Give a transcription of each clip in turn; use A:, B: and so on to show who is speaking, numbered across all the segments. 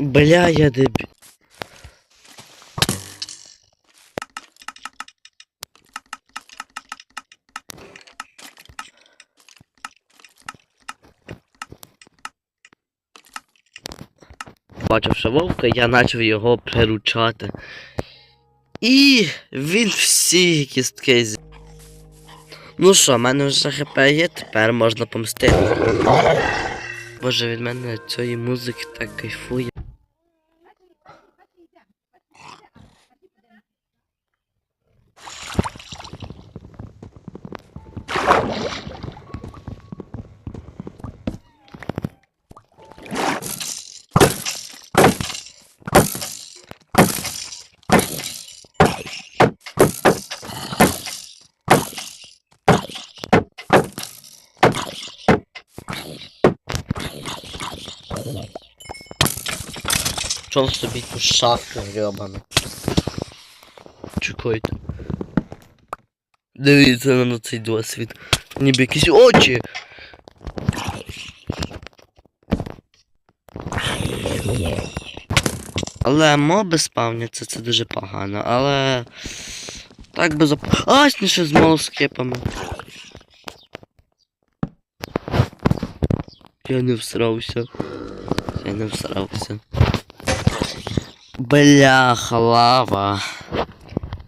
A: Бля, я дебі. Бачивши вовка, я почав його приручати. І він всі кістки з. Ну що, в мене вже хп є, тепер можна помстити. Боже, від мене цієї музики так кайфує. Çok bir kuş saf görüyor bana. Çukoydu. Дивіться на цей досвід. Ніби якісь очі. Але моби спавняться, це дуже погано, але. Так би зап... Асніше з молоскипами. Я не всрався. Я не всрався. Бляха, лава.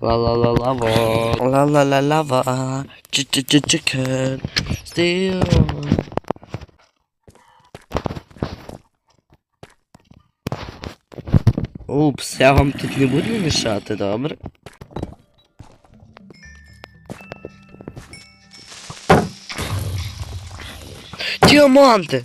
A: Ла-ла-ла-лава. Ла-ла-ла-лава. Чи-чи-чи-чикен. Стил. Упс, я вам тут не буду мішати, добре? Діаманти!